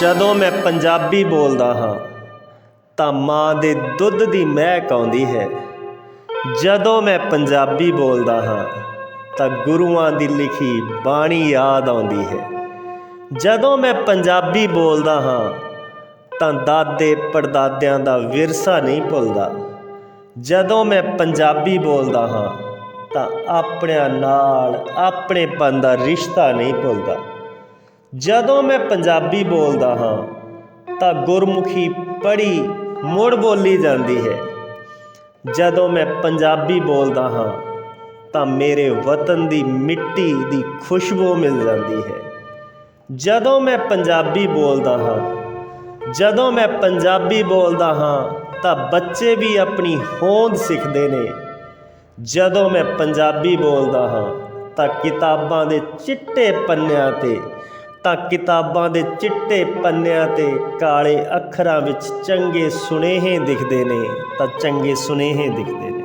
ਜਦੋਂ ਮੈਂ ਪੰਜਾਬੀ ਬੋਲਦਾ ਹਾਂ, ਤਾਂ ਮਾਂ ਦੇ ਦੁੱਧ ਦੀ ਮਹਿਕ ਆਉਂਦੀ ਹੈ। ਜਦੋਂ ਮੈਂ ਪੰਜਾਬੀ ਬੋਲਦਾ ਹਾਂ, ਤਾਂ ਗੁਰੂਆਂ ਦੀ ਲਿਖੀ ਬਾਣੀ ਯਾਦ ਆਉਂਦੀ ਹੈ। ਜਦੋਂ ਮੈਂ ਪੰਜਾਬੀ ਬੋਲਦਾ ਹਾਂ, ਤਾਂ ਦਾਦੇ ਪੜਦਾਦਿਆਂ ਦਾ ਵਿਰਸਾ ਨਹੀਂ ਭੁੱਲਦਾ। ਜਦੋਂ ਮੈਂ ਪੰਜਾਬੀ ਬੋਲਦਾ ਹਾਂ, ਤਾਂ ਆਪਣਿਆਂ ਨਾਲ ਆਪਣੇਪਨ ਦਾ ਰਿਸ਼ਤਾ ਨਹੀਂ ਭੁੱਲਦਾ। ਜਦੋਂ ਮੈਂ ਪੰਜਾਬੀ ਬੋਲਦਾ ਹਾਂ, ਤਾਂ ਗੁਰਮੁਖੀ ਪੜ੍ਹੀ ਮੁੜ ਬੋਲੀ ਜਾਂਦੀ ਹੈ। ਜਦੋਂ ਮੈਂ ਪੰਜਾਬੀ ਬੋਲਦਾ ਹਾਂ, ਤਾਂ ਮੇਰੇ ਵਤਨ ਦੀ ਮਿੱਟੀ ਦੀ ਖੁਸ਼ਬੂ ਮਿਲ ਜਾਂਦੀ ਹੈ। ਜਦੋਂ ਮੈਂ ਪੰਜਾਬੀ ਬੋਲਦਾ ਹਾਂ, ਜਦੋਂ ਮੈਂ ਪੰਜਾਬੀ ਬੋਲਦਾ ਹਾਂ, ਤਾਂ ਬੱਚੇ ਵੀ ਆਪਣੀ ਹੋਂਦ ਸਿੱਖਦੇ ਨੇ। ਜਦੋਂ ਮੈਂ ਪੰਜਾਬੀ ਬੋਲਦਾ ਹਾਂ, ਤਾਂ ਕਿਤਾਬਾਂ ਦੇ ਚਿੱਟੇ ਪੰਨਿਆਂ ਤੇ ਤਾਂ ਕਿਤਾਬਾਂ ਦੇ ਚਿੱਟੇ ਪੰਨਿਆਂ ਤੇ ਕਾਲੇ ਅੱਖਰਾਂ ਵਿੱਚ ਚੰਗੇ ਸੁਨੇਹੇ ਦਿਖਦੇ ਨੇ, ਤਾਂ ਚੰਗੇ ਸੁਨੇਹੇ ਦਿਖਦੇ ਨੇ।